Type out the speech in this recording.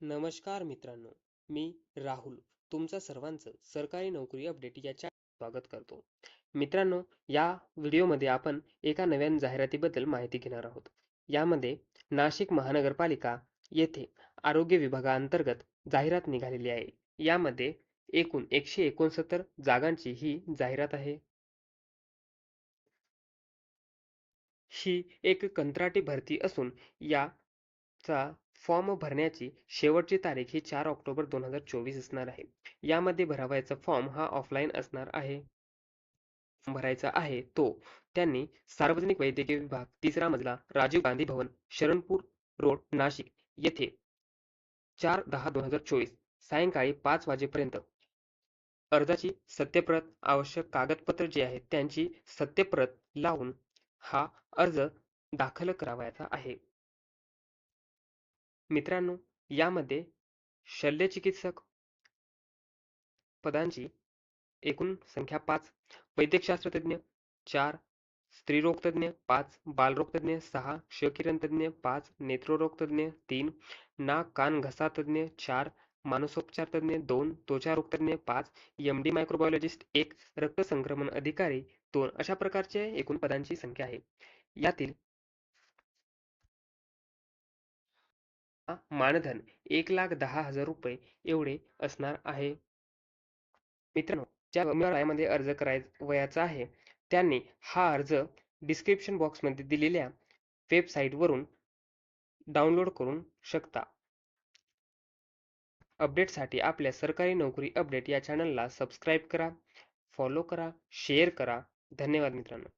नमस्कार मित्रांनो मी राहुल. तुमचं सर्वांचं सरकारी नोकरी अपडेट याच्या स्वागत करतो. मित्रांनो या व्हिडिओमध्ये आपण एका नव्या जाहिरातीबद्दल माहिती घेणार आहोत. यामध्ये नाशिक महानगरपालिका येथे आरोग्य विभागाअंतर्गत जाहिरात निघालेली आहे. यामध्ये एकूण एकशे एकोणसत्तर जागांची ही जाहिरात आहे. ही एक कंत्राटी भरती असून याचा फॉर्म भरण्याची शेवटची तारीख ही चार ऑक्टोबर दोन हजार चोवीस असणार आहे. यामध्ये भरावायचा फॉर्म हा ऑफलाईन असणार आहे. भरायचा आहे तो त्यांनी सार्वजनिक वैद्यकीय विभाग तिसरा मजला राजीव गांधी भवन शरणपूर रोड नाशिक येथे चार दहा दोन हजार चोवीस सायंकाळी पाच वाजेपर्यंत. अर्जाची सत्यप्रत आवश्यक कागदपत्र जे आहेत त्यांची सत्यप्रत लावून हा अर्ज दाखल करावयाचा आहे. मित्रांनो यामध्ये शल्यचिकित्सक पदांची एकूण संख्या पाच. वैद्यकशास्त्रतज्ञ चार. स्त्रीरोगतज्ञ पाच. बालरोगतज्ञ सहा. क्षकिरणतज्ञ पाच. नेत्ररोग तज्ञ तीन. नाक कान घसा तज्ञ चार. मानसोपचार तज्ञ दोन. त्वचारोगतज्ञ पाच. एम डी मायक्रोबायोलॉजिस्ट एक. रक्तसंक्रमण अधिकारी दोन. अशा प्रकारचे एकूण पदांची संख्या आहे. यातील मानधन एक लाख दहा हजार रुपये एवढे असणार आहे. मित्रांनो ज्या वयामध्ये अर्ज कराय वयाचा आहे त्यांनी हा अर्ज डिस्क्रिप्शन बॉक्समध्ये दिलेल्या वेबसाईटवरून डाउनलोड करून शकता. अपडेटसाठी आपल्या सरकारी नोकरी अपडेट या चॅनलला सबस्क्राईब करा फॉलो करा शेअर करा. धन्यवाद मित्रांनो.